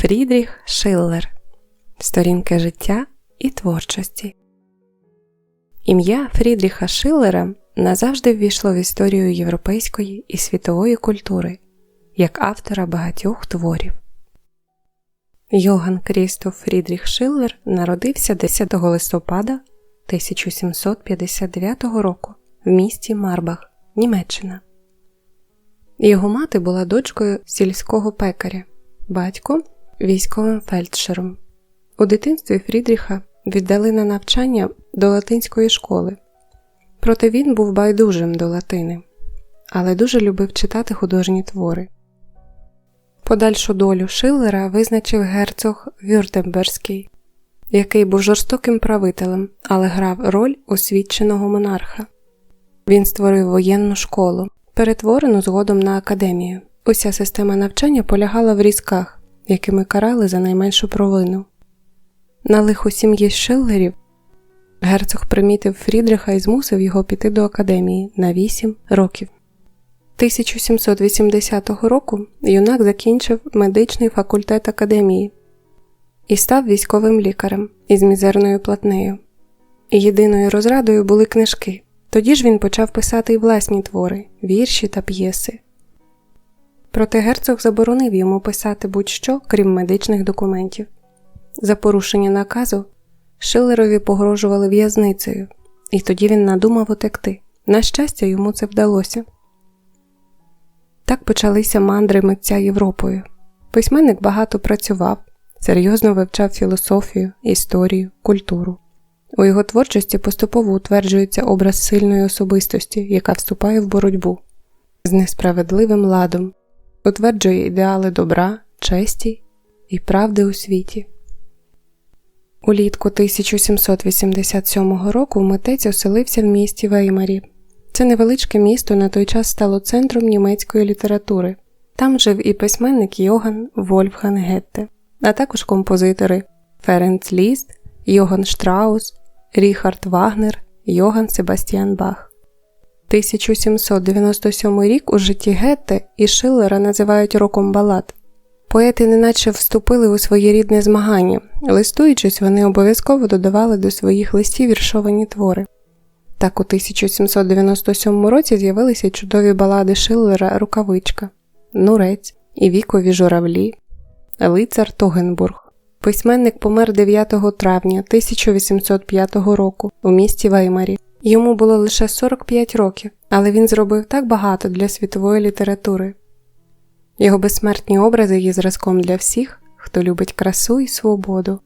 Фрідріх Шиллер Сторінки життя і творчості. Ім'я Фрідріха Шиллера назавжди ввійшло в історію європейської і світової культури як автора багатьох творів. Йоган Крістоф Фрідріх Шиллер народився 10 листопада 1759 року в місті Марбах, Німеччина. Його мати була дочкою сільського пекаря, батько військовим фельдшером. У дитинстві Фрідріха віддали на навчання до латинської школи, проте він був байдужим до латини, але дуже любив читати художні твори. Подальшу долю Шиллера визначив герцог Вюртемберський, який був жорстоким правителем, але грав роль освіченого монарха. Він створив воєнну школу, перетворену згодом на академію. Уся система навчання полягала в різках, якими карали за найменшу провину. На лиху сім'ї Шиллерів герцог примітив Фрідриха і змусив його піти до академії на 8 років. 1780 року юнак закінчив медичний факультет академії і став військовим лікарем із мізерною платнею. Єдиною розрадою були книжки. Тоді ж він почав писати й власні твори, вірші та п'єси. Проте герцог заборонив йому писати будь-що, крім медичних документів. За порушення наказу Шилерові погрожували в'язницею, і тоді він надумав утекти. На щастя, йому це вдалося. Так почалися мандри митця Європою. Письменник багато працював, серйозно вивчав філософію, історію, культуру. У його творчості поступово утверджується образ сильної особистості, яка вступає в боротьбу з несправедливим ладом, утверджує ідеали добра, честі і правди у світі. Улітку 1787 року митець оселився в місті Веймарі. Це невеличке місто на той час стало центром німецької літератури. Там жив і письменник Йоган Вольфган Гетте, а також композитори Ференц Ліст, Йоган Штраус, Ріхард Вагнер, Йоган Себастьян Бах. 1797 рік у житті Гетте і Шиллера називають роком балад. Поети неначе вступили у своєрідне змагання, листуючись, вони обов'язково додавали до своїх листів віршовані твори. Так у 1797 році з'явилися чудові балади Шиллера Рукавичка, Нурець і Вікові журавлі, Лицар Тогенбург. Письменник помер 9 травня 1805 року у місті Веймарі. Йому було лише 45 років, але він зробив так багато для світової літератури. Його безсмертні образи є зразком для всіх, хто любить красу і свободу.